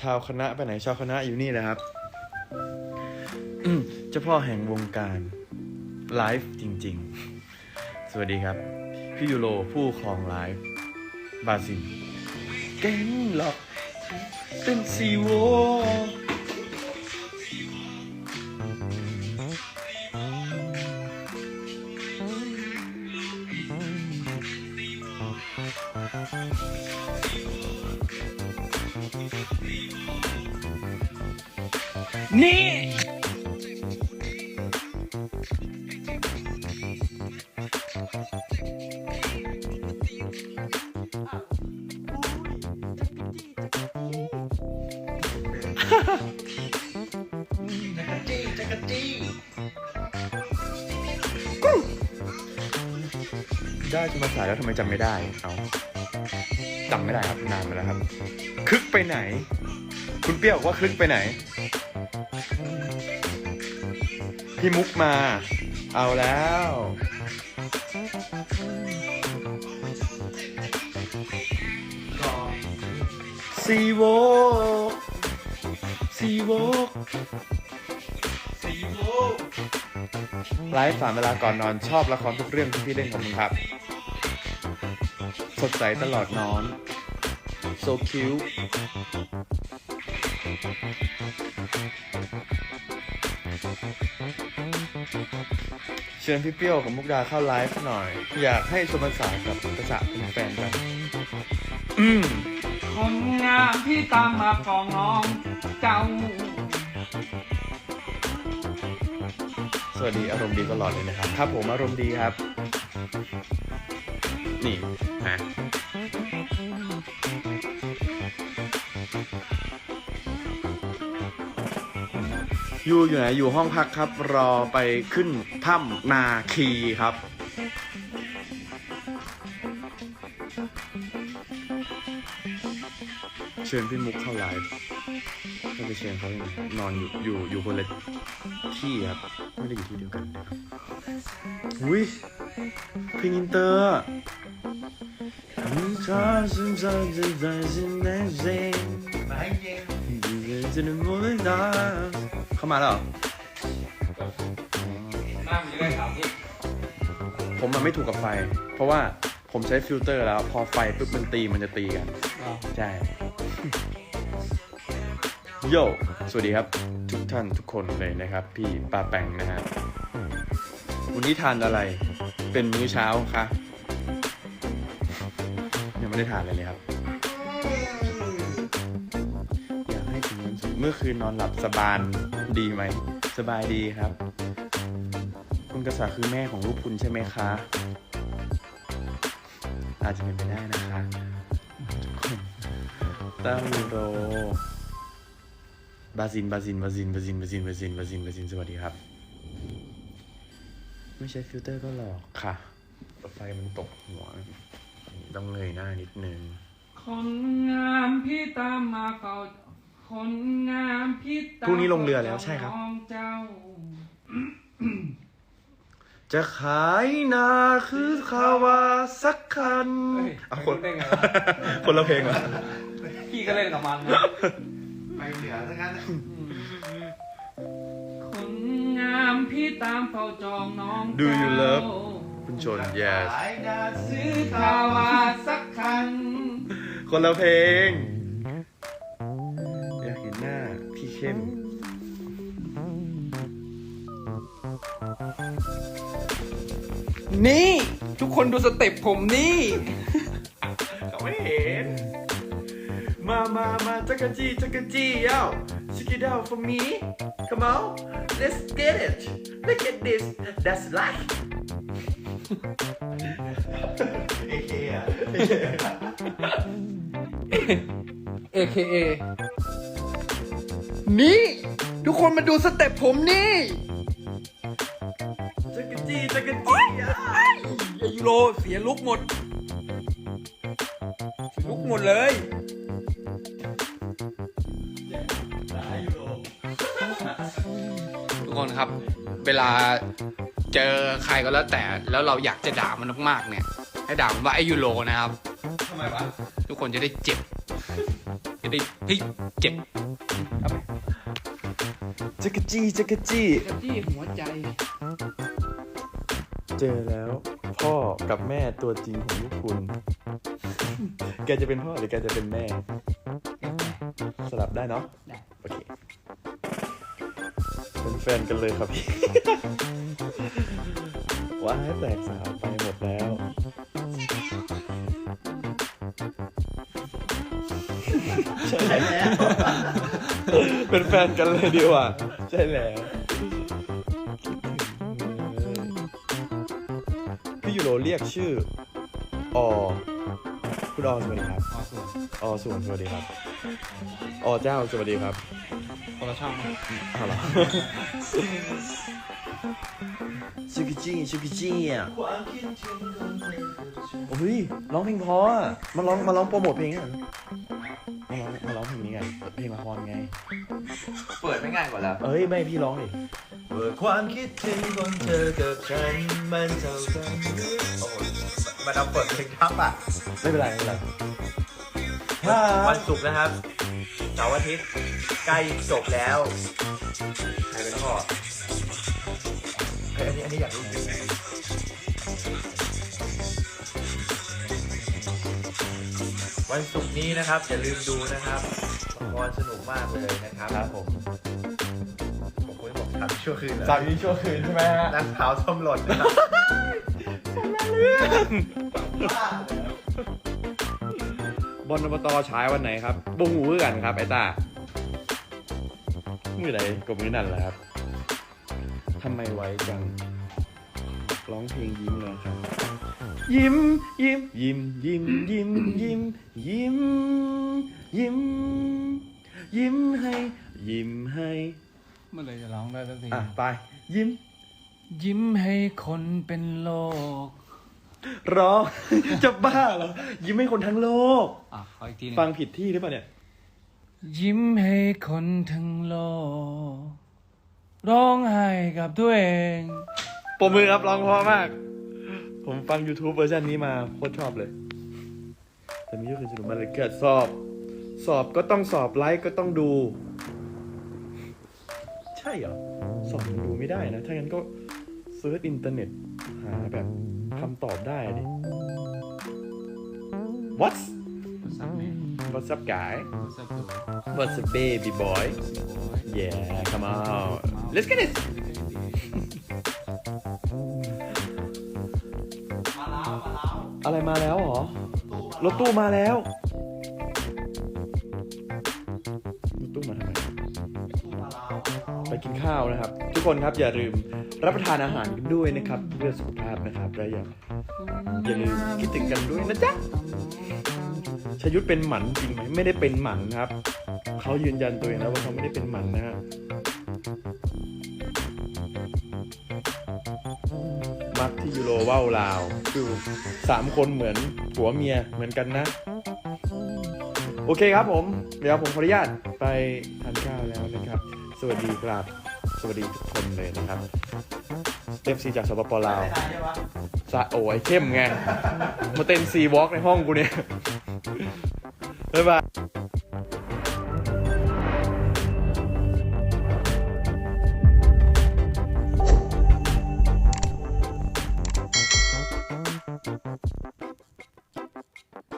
ชาวคณะไปไหนชาวคณะอยู่นี่นะครับเจ้าพ่อแห่งวงการไลฟ์จริง ๆ สวัสดีครับ พี่ยูโรผู้ครองไลฟ์บาซินแก๊งหลอกเป็นซีโว นี่จักรจี้จักรจี้ได้จะมาสายแล้วทำไมจำไม่ได้ เอาจำไม่ได้ครับนานไปแล้วครับ คึกไปไหน คุณเปรี้ยวบอกว่าคึกไปไหน พี่มุกมา เอาแล้วซีโวกซีโวกซีโวกไลฟ์สามเวลาก่อนนอนชอบละครทุกเรื่องที่พี่เล่นของมึงครับ สดใสตลอดนอน so cute เชิญพี่เปรี้ยวกับมุกดาเข้าไลฟ์หน่อย อยากให้ชมภาษากับภาษาเป็นแฟนกันอืมคนงามพี่ตามมาฟองน้องเจ้า สวัสดีอารมณ์ดีตลอดเลยนะครับ ครับผมอารมณ์ดีครับ นี่ฮะ ยู่อยู่ไหนอยู่ห้องพักครับ รอไปขึ้นถ้ำนาคีครับ เชิญพี่มุกเข้าไลฟ์ไม่ไปเชิญเขายังไงนอนอยู่อยู่อยู่คนละที่ครับ ไม่ได้อยู่ที่เดียวกันนะครับอุ้ยเพลงอินเตอร์เข้ามาแล้วเหรอหน้ามันจะได้ถามที่ผมมันไม่ถูกกับไฟ เพราะว่าผมใช้ฟิลเตอร์แล้ว พอไฟปุ๊บมันตีมันจะตีกันใช่ โย สวัสดีครับ ทุกท่านทุกคนเลยนะครับ พี่ปาแปงนะฮะ วันนี้ทานอะไร เป็นมื้อเช้าคะยังไม่ได้ทานเลยเลยครับ อยากให้ถึงวันศุกร์เมื่อคืนนอนหลับสบาย ดีไหม สบายดีครับ คุณกษาคือแม่ของลูกคุณใช่ไหมคะ อาจจะเป็นไปได้นะคะทุกคนต้ายูโรบาซิน บาซิน บาซิน บาซิน บาซิน บาซิน บาซิน บาซิน สวัสดีครับ ไม่ใช้ฟิลเตอร์ก็หลอกค่ะไฟมันตกหัว ต้องเงยหน้านิดนึง คนงามพี่ตามมาเฝ้า คนงามพี่ตามพรุ่งนี้ลงเรือแล้วใช่ครับน้องเจ้า จะขายนาคือคาวาสักคันเฮ้ยเอาคนได้ไงวะ คนละเพลงเหรอพี่ก็เล่นกับมันนะไปเหนือทั้งนั้นคนงามพี่ตามเฝ้าจองน้อง Do you เจ้า love คุณชน yes ขายนาซื้อคาวาสักคัน คนละเพลง เข้มนี่ ทุกคนดูสเต็ปผมนี่เขาไม่เห็น มามามาจักรจี้จักรจี้เอ้า check it out for me come on let's get it look at this that's life เอเคอะ AKA นี่ ทุกคนมาดูสเต็ปผมนี่จักรจี้จักรจี้อะไอยูโรเสียลุกหมดเสียลุกหมดเลยทุกคนครับ เวลาเจอใครก็แล้วแต่แล้วเราอยากจะด่ามันมากๆเนี่ย ให้ด่ามันว่าไอยูโรนะครับทำไมวะทุกคนจะได้เจ็บจะได้เฮ้ยเจ็บเอาไป จักรจี้จักรจี้ กระจี้หัวใจ เจอแล้ว พ่อกับแม่ตัวจริงของลูกคุณ แกจะเป็นพ่อหรือแกจะเป็นแม่ สลับได้เนาะได้ โอเค เป็นแฟนกันเลยครับพี่ ว้ายแตกสาวไปหมดแล้ว ใช่แล้ว เป็นแฟนกันเลยดีกว่า ใช่แล้ว พี่ยูโรเรียกชื่ออคุณออสวัสดีครับอ๋อส่วนอส่วนสวัสดีครับอเจ้าสวัสดีครับคนละช่องนะอ้าวเหรอชูกิจิชูกิจิอะโอ้ยร้องเพลงเพราะอะมาร้องมาร้องโปรโมทเพลงอะ มาร้องมาร้องเพลงนี้ไงเพลงละครไง เปิดไม่ง่ายกว่าแล้ว เอ้ยไม่พี่ร้องดิเปิดความคิดถึงของเธอกับฉันมันเท่ากันโอ้โหมันเอาเปิดเพลงทับอะไม่เป็นไรไม่เป็นไรวันศุกร์นะครับเสาร์อาทิตย์ใกล้จบแล้วใครเป็นพ่อเฮ้ยอันนี้อันนี้อยากรู้จริง วันศุกร์นี้นะครับอย่าลืมดูนะครับละครสนุกมากเลยนะครับครับผมผมคุยบอกทำชั่วคืนเหรอสามนี้ชั่วคืนใช่ไหมฮะนักเท้าส้มหล่นนะครับบอลนปตฉายวันไหนครับบงหูคือกันครับไอ้ตามือไหนกับมือนั่นแหละครับทำไมไวจังร้องเพลงยิ้มเลยครับ ยิ้ม ยิ้ม ยิ้ม ยิ้ม ยิ้ม ยิ้ม ยิ้ม ยิ้ม ยิ้มให้ ยิ้มให้เมื่อไหรจะร้องได้สักทีอะไป ยิ้ม ยิ้มให้คนเป็นโลกร้อง จะบ้าเหรอ ยิ้มให้คนทั้งโลก อะขออีกทีหนึงฟังผิดที่หรือเปล่าเนี่ย ยิ้มให้คนทั้งโลก ร้องไห้กับตัวเอง ปมมือครับร้องเพราะมาก ผมฟัง YouTube เวอร์ชันนี้มาโคตรชอบเลย แต่มีก็คือสนุกมากเลยเกิดสอบ สอบก็ต้องสอบไลค์ก็ต้องดู ใช่เหรอ สอบมันดูไม่ได้นะ ถ้างั้นก็เซิร์ชอินเทอร์เน็ต หาแบบคำตอบได้ดิ What's สักแม่ What's up guy สักตัว What's up baby boy Yeah come on Let's get it อะไรมาแล้วเหรอ รถตู้มาแล้ว รถตู้มาทำไม ไปกินข้าวนะครับ ทุกคนครับอย่าลืมรับประทานอาหารกันด้วยนะครับ เพื่อสุขภาพนะครับและอย่าอย่าลืมคิดถึงกันด้วยนะจ๊ะชยุทธเป็นหมันจริงไหมไม่ได้เป็นหมันครับ เขายืนยันตัวเองแล้วว่าเขาไม่ได้เป็นหมันนะฮะ ว่าวลาวคือสามคนเหมือนผัวเมียเหมือนกันนะ โอเคครับผม เดี๋ยวผมขออนุญาตไปทานข้าวแล้วนะครับ สวัสดีครับ สวัสดีทุกคนเลยนะครับสเต็ปซีจากสปปลาวสะโอ้ยเข้มไง มาเต้นซีวอล์กในห้องกูเนี่ย บ๊ายบาย